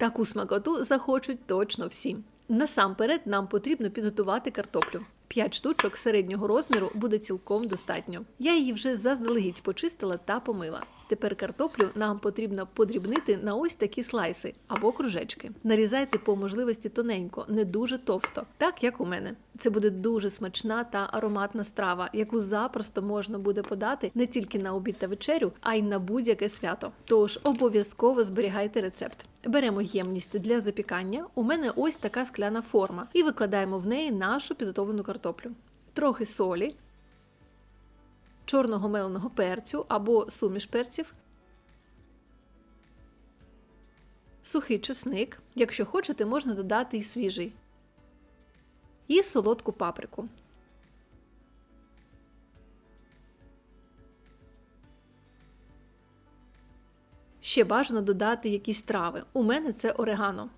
Таку смакоту захочуть точно всі. Насамперед нам потрібно підготувати картоплю. 5 штучок середнього розміру буде цілком достатньо. Я її вже заздалегідь почистила та помила. Тепер картоплю нам потрібно подрібнити на ось такі слайси або кружечки. Нарізайте по можливості тоненько, не дуже товсто, так як у мене. Це буде дуже смачна та ароматна страва, яку запросто можна буде подати не тільки на обід та вечерю, а й на будь-яке свято. Тож обов'язково зберігайте рецепт. Беремо ємність для запікання. У мене ось така скляна форма, і викладаємо в неї нашу підготовлену картоплю. Трохи солі, чорного меленого перцю або суміш перців, сухий чесник. Якщо хочете, можна додати і свіжий. І солодку паприку. Ще бажано додати якісь трави. У мене це орегано.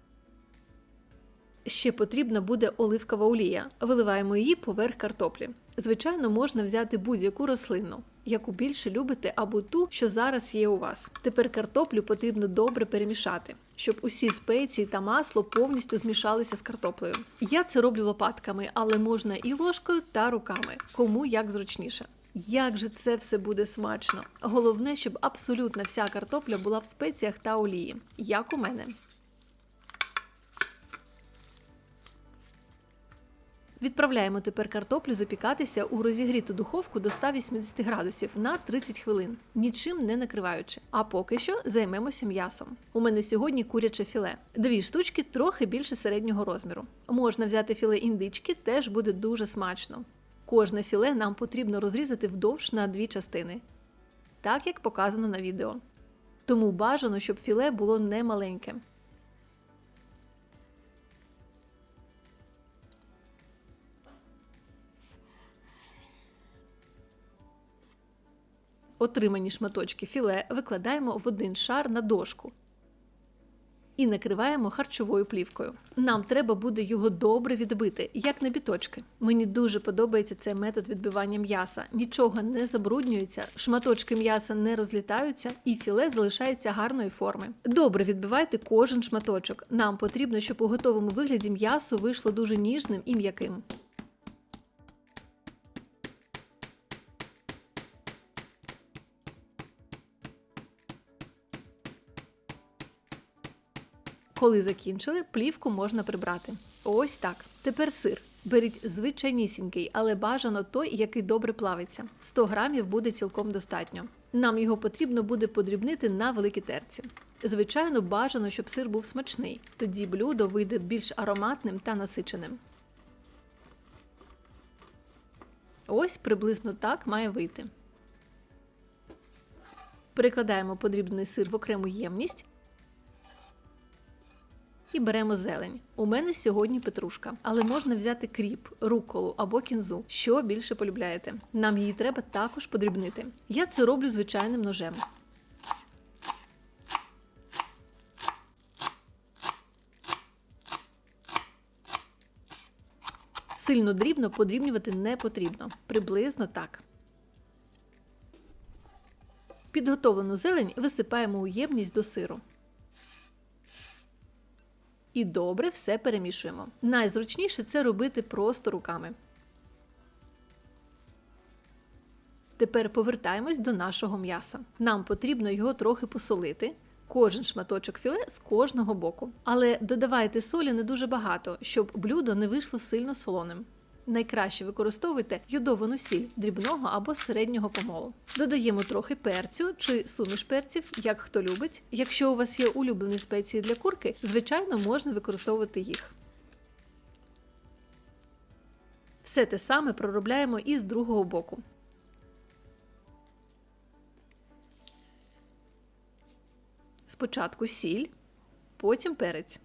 Ще потрібна буде оливкова олія. Виливаємо її поверх картоплі. Звичайно, можна взяти будь-яку рослинну, яку більше любите, або ту, що зараз є у вас. Тепер картоплю потрібно добре перемішати, щоб усі спеції та масло повністю змішалися з картоплею. Я це роблю лопатками, але можна і ложкою та руками, кому як зручніше. Як же це все буде смачно! Головне, щоб абсолютно вся картопля була в спеціях та олії, як у мене. Відправляємо тепер картоплю запікатися у розігріту духовку до 180 градусів на 30 хвилин, нічим не накриваючи. А поки що займемося м'ясом. У мене сьогодні куряче філе. Дві штучки трохи більше середнього розміру. Можна взяти філе індички, теж буде дуже смачно. Кожне філе нам потрібно розрізати вдовж на дві частини, так як показано на відео. Тому бажано, щоб філе було не Отримані шматочки філе викладаємо в один шар на дошку і накриваємо харчовою плівкою. Нам треба буде його добре відбити, як на біточки. Мені дуже подобається цей метод відбивання м'яса. Нічого не забруднюється, шматочки м'яса не розлітаються, і філе залишається гарної форми. Добре відбивайте кожен шматочок. Нам потрібно, щоб у готовому вигляді м'ясо вийшло дуже ніжним і м'яким. Коли закінчили, плівку можна прибрати. Ось так. Тепер сир. Беріть звичайнісінький, але бажано той, який добре плавиться. 100 грамів буде цілком достатньо. Нам його потрібно буде подрібнити на великій терці. Звичайно, бажано, щоб сир був смачний. Тоді блюдо вийде більш ароматним та насиченим. Ось приблизно так має вийти. Перекладаємо подрібний сир в окрему ємність і беремо зелень. У мене сьогодні петрушка, але можна взяти кріп, руколу або кінзу, що більше полюбляєте. Нам її треба також подрібнити. Я це роблю звичайним ножем. Сильно дрібно подрібнювати не потрібно. Приблизно так. Підготовлену зелень висипаємо у ємність до сиру. І добре все перемішуємо. Найзручніше це робити просто руками. Тепер повертаємось до нашого м'яса. Нам потрібно його трохи посолити. Кожен шматочок філе з кожного боку. Але додавайте солі не дуже багато, щоб блюдо не вийшло сильно солоним. Найкраще використовуйте йодовану сіль дрібного або середнього помолу. Додаємо трохи перцю чи суміш перців, як хто любить. Якщо у вас є улюблені спеції для курки, звичайно, можна використовувати їх. Все те саме проробляємо і з другого боку. Спочатку сіль, потім перець.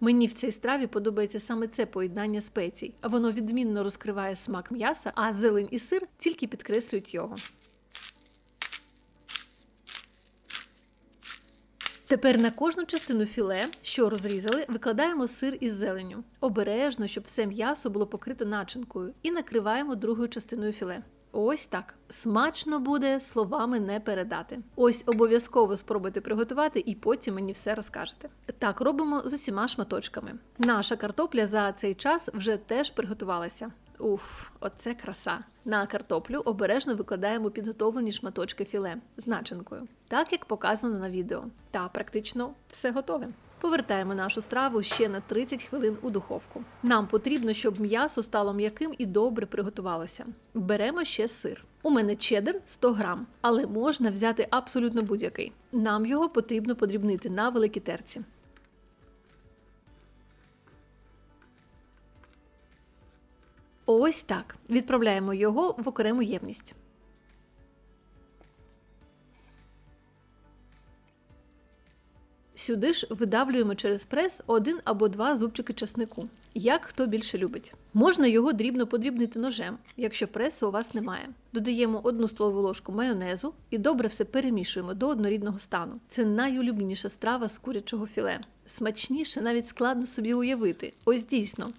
Мені в цій страві подобається саме це поєднання спецій. Воно відмінно розкриває смак м'яса, а зелень і сир тільки підкреслюють його. Тепер на кожну частину філе, що розрізали, викладаємо сир із зеленю. Обережно, щоб все м'ясо було покрито начинкою, і накриваємо другою частиною філе. Ось так. Смачно буде, словами не передати. Ось обов'язково спробуйте приготувати і потім мені все розкажете. Так, робимо з усіма шматочками. Наша картопля за цей час вже теж приготувалася. Уф, оце краса. На картоплю обережно викладаємо підготовлені шматочки філе з начинкою, так як показано на відео. Та практично все готове. Повертаємо нашу страву ще на 30 хвилин у духовку. Нам потрібно, щоб м'ясо стало м'яким і добре приготувалося. Беремо ще сир. У мене чеддер 100 грам, але можна взяти абсолютно будь-який. Нам його потрібно подрібнити на великій терці. Ось так. Відправляємо його в окрему ємність. Сюди ж видавлюємо через прес один або два зубчики часнику, як хто більше любить. Можна його дрібно подрібнити ножем, якщо преси у вас немає. Додаємо одну столову ложку майонезу і добре все перемішуємо до однорідного стану. Це найулюбніша страва з курячого філе. Смачніше навіть складно собі уявити. Ось дійсно.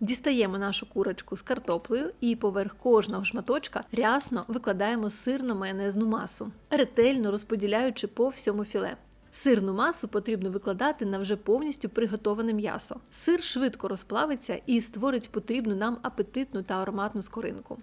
Дістаємо нашу курочку з картоплею і поверх кожного шматочка рясно викладаємо сирно-майонезну масу, ретельно розподіляючи по всьому філе. Сирну масу потрібно викладати на вже повністю приготоване м'ясо. Сир швидко розплавиться і створить потрібну нам апетитну та ароматну скоринку.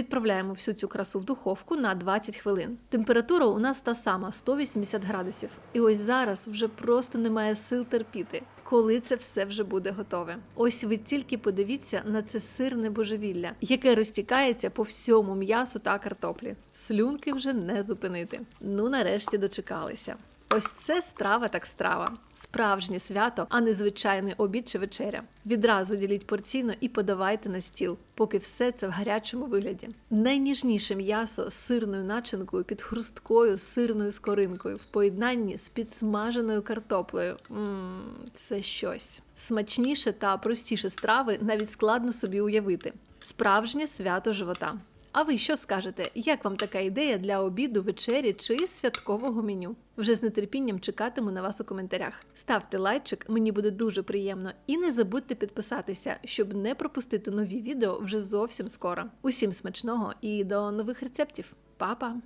Відправляємо всю цю красу в духовку на 20 хвилин. Температура у нас та сама 180 градусів. І ось зараз вже просто немає сил терпіти, коли це все вже буде готове. Ось ви тільки подивіться на це сирне божевілля, яке розтікається по всьому м'ясу та картоплі. Слюнки вже не зупинити. Ну нарешті дочекалися. Ось це страва так страва. Справжнє свято, а не звичайний обід чи вечеря. Відразу діліть порційно і подавайте на стіл, поки все це в гарячому вигляді. Найніжніше м'ясо з сирною начинкою під хрусткою сирною скоринкою в поєднанні з підсмаженою картоплею. Мм, це щось. Смачніше та простіше страви навіть складно собі уявити. Справжнє свято живота. А ви що скажете? Як вам така ідея для обіду, вечері чи святкового меню? Вже з нетерпінням чекатиму на вас у коментарях. Ставте лайчик, мені буде дуже приємно, і не забудьте підписатися, щоб не пропустити нові відео вже зовсім скоро. Усім смачного і до нових рецептів. Па-па!